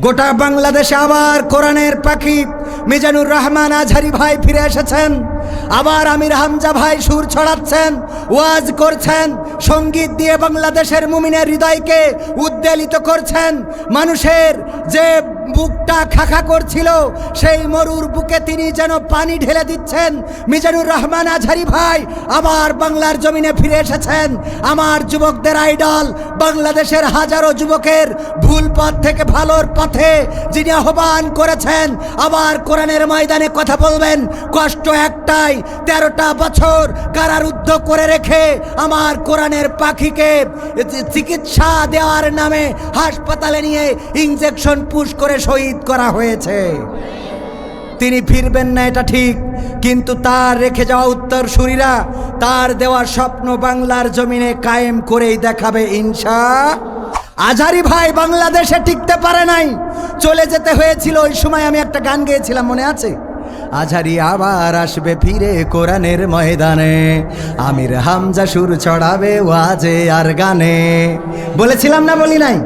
গোটা বাংলাদেশে আবার কোরআনের পাখি মিজানুর রহমান আঝারি ভাই ফিরে এসেছেন। আবার আমির হামজা ভাই সুর ছড়াচ্ছেন, ওয়াজ করছেন, সংগীত দিয়ে বাংলাদেশের মুমিনের হৃদয়কে উদ্বেলিত করছেন। মানুষের যে বুকটা খাখা করছিল, সেই মরুর বুকে তিনি যেন পানি ঢেলে দিচ্ছেন। মিজানুর রহমান আঝারি ভাই, আবার বাংলার জমিনে ফিরে এসেছেন। আমার যুবকদের আইডল, বাংলাদেশের হাজারো যুবকের ভুল পথ থেকে ভালোর পথে যিনি আহ্বান করেছেন, আবার কোরআনের ময়দানে কথা বলবেন। কষ্ট একটাই, তেরোটা বছর কারারুদ্ধ করে রেখে আমার কোরআনের পাখিকে চিকিৎসা দেওয়ার নামে হাসপাতালে নিয়ে ইঞ্জেকশন পুশ করে শহীদ করা হয়েছে। তিনি ফিরবেন না, এটা ঠিক, কিন্তু তার রেখে যাওয়া উত্তর সুরীরা তার দেওয়া স্বপ্ন বাংলার জমিনে কায়েম করেই দেখাবে, ইনশা। আজারি ভাই, বাংলাদেশে টিকতে পারে নাই। চলে যেতে হয়েছিল, ওই সময় আমি একটা গান গেয়েছিলাম, মনে আছে? আঝারি আবার আসবে ফিরে কোরআনের ময়দানে। আমির হামজা সুর চড়াবে ওয়াজে আর গানে। বলেছিলাম না বলি নাই?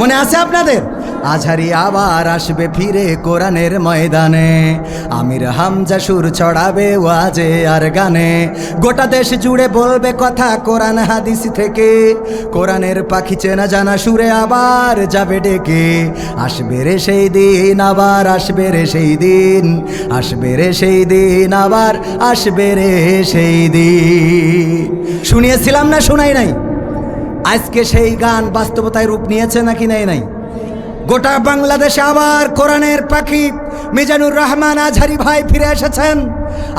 মনে আছে আপনাদের? আঝারি আবার আসবে ফিরে কোরআনের ময়দানে। আমির হামজা সুর ছড়াবে ওয়াজে আর গানে। গোটা দেশ জুড়ে বলবে কথা কোরআন হাদিস থেকে। কোরআনের পাখি চেনা জানা সুরে আবার যাবে ডেকে। আসবে রে সেই দিন, আবার আসবে রে সেই দিন। আসবে রে সেই দিন, আবার আসবে রে সেই দিন। শুনিয়েছিলাম না, শোনাই নাই? আজকে সেই গান বাস্তবতায় রূপ নিয়েছে নাকি নেই নাই? গোটা বাংলাদেশে আবার কোরআনের পাখি মিজানুর রহমান আঝারি ভাই ফিরে এসেছেন।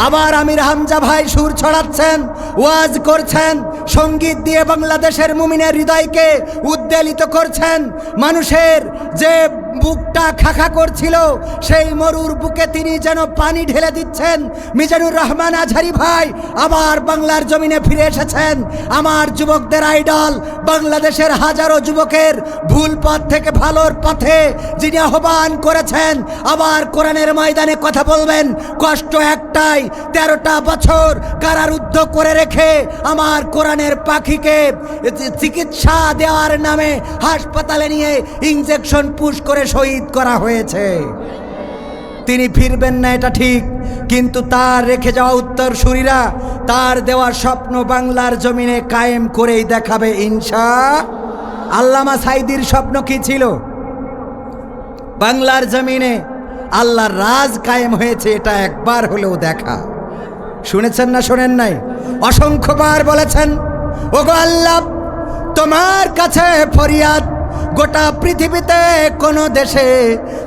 আবার আমির হামজা ভাই সুর ছড়াচ্ছেন, ওয়াজ করছেন, সংগীত দিয়ে বাংলাদেশের মুমিনের হৃদয়কে উদ্বেলিত করছেন। মানুষের যে বুকটা খাখা করছিল, সেই মরুর বুকে তিনি যেন পানি ঢেলে দিচ্ছেন। মিজানুর রহমান আঝারি ভাই, আবার বাংলার জমিনে ফিরে এসেছেন। আমার যুবকদের আইডল, বাংলাদেশের হাজারো যুবকের ভুল পথ থেকে ভালোর পথে যিনি আহ্বান করেছেন, আবার কোরআনের ময়দানে কথা বলবেন। কষ্ট একটাই, তেরোটা বছর কারারুদ্ধ করে রেখে আমার কোরআনের পাখিকে চিকিৎসা দেওয়ার নামে হাসপাতালে নিয়ে ইঞ্জেকশন পুশ করে শহীদ করা হয়েছে। তিনি ফিরবেন না, এটা ঠিক, কিন্তু তার রেখে যাওয়া উত্তর সুরীরা তার দেওয়া স্বপ্ন বাংলার জমিনে কায়েম করেই দেখাবে, ইনশা আল্লামা সাইদির স্বপ্ন কি ছিল? বাংলার জমিনে আল্লাহর রাজ কায়েম হয়েছে, এটা একবার হলেও দেখা। শুনেছেন না শোনেন নাই? অসংখ্যবার বলেছেন, ওগো আল্লাহ, তোমার কাছে ফরিয়াদ গোটা পৃথিবীতে কোনো দেশে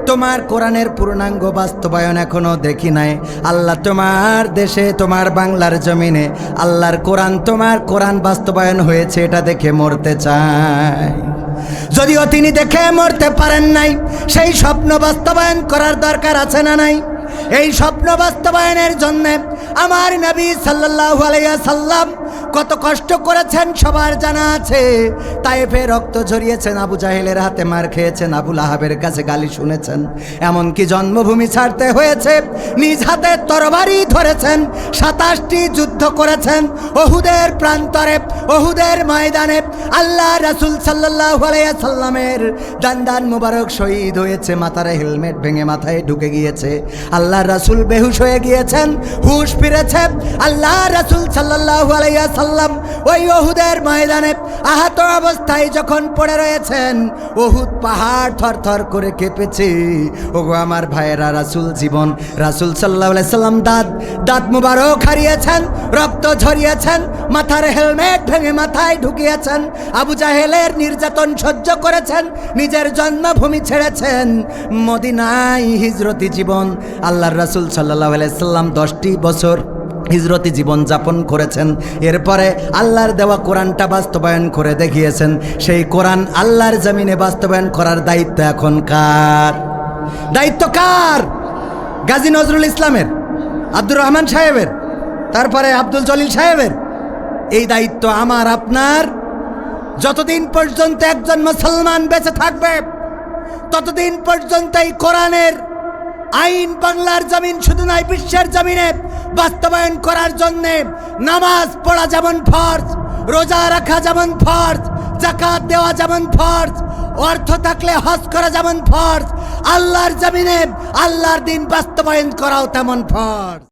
তোমার কোরআনের পূর্ণাঙ্গ বাস্তবায়ন এখনও দেখি নাই। আল্লাহ তোমার দেশে, তোমার বাংলার জমিনে, আল্লাহর কোরআন, তোমার কোরআন বাস্তবায়ন হয়েছে, এটা দেখে মরতে চায়। যদিও তিনি দেখে মরতে পারেন নাই, সেই স্বপ্ন বাস্তবায়ন করার দরকার আছে না নাই? এই স্বপ্ন বাস্তবায়নের জন্য আমার নবী সাল্লাল্লাহু আলাইহি সাল্লাম কত কষ্ট করেছেন সবার জানা আছে। তাইফে রক্ত ঝরিয়েছেন আবু জাহেলের হাতে মার খেয়েছেন আবুল আহাবের কাছে গালি শুনেছেন। এমনকি জন্মভূমি ছাড়তে হয়েছে, নিজ হাতে তরবারি ধরেছেন, সাতাশটি যুদ্ধ করেছেন অহুদের প্রান্তরে অহুদের ময়দানে। আল্লাহ রাসূল আলাইহি সাল্লামের দান দান মুবারক শহীদ হয়েছে, মাথারে হেলমেট ভেঙে মাথায় ঢুকে গিয়েছে। আল্লাহ রাসূল বেহুশ হয়ে গিয়েছেন, হুশ ফিরেছে। আল্লাহ রাসূল সাল্লাল্লাহু আলাইহি সাল্লাম ওই ওহুদের ময়দানে আহত অবস্থায় যখন পড়ে রয়েছেন, ওহুদ পাহাড় থরথর করে কেঁপেছে। ওগো আমার ভাইয়েরা, রাসূল জীবন, রাসূল আলাইহি সাল্লাম দাঁত দাঁত মুবারক হারিয়েছেন, রক্ত ঝরিয়েছেন, মাথার হেলমেট ভেঙে মাথায় ঢুকিয়েছেন, আবু জাহেলের নির্যাতন সহ্য করেছেন, নিজের জন্মভূমি ছেড়েছেন। মদিনায় হিজরতি জীবন, আল্লাহর রাসুল আলাইহি সাল্লাম দশটি বছর হিজরতি জীবন যাপন করেছেন। এরপরে আল্লাহর দেওয়া কোরআনটা বাস্তবায়ন করে দেখিয়েছেন। সেই কোরআন আল্লাহর জমিনে বাস্তবায়ন করার দায়িত্ব এখন কার? দায়িত্ব কার? গাজী নজরুল ইসলামের, আব্দুর রহমান সাহেবের, তারপরে আব্দুল জলিল সাহেবের। এই দায়িত্ব আমার, আপনার। যতদিন পর্যন্ত একজন মুসলমান বেঁচে থাকবে, ততদিন পর্যন্ত এই কোরআনের আইন বাংলার জমিন, শুধু নয়, বিশ্বের জমিনে বাস্তবায়ন করার জন্যে নামাজ পড়া যেমন ফর্জ, রোজা রাখা যেমন ফর্জ জাকাত দেওয়া যেমন ফর্জ, অর্থ থাকলে হজ করা যেমন ফর্জ, আল্লাহর জমিনে আল্লাহর দিন বাস্তবায়ন করাও তেমন ফরজ।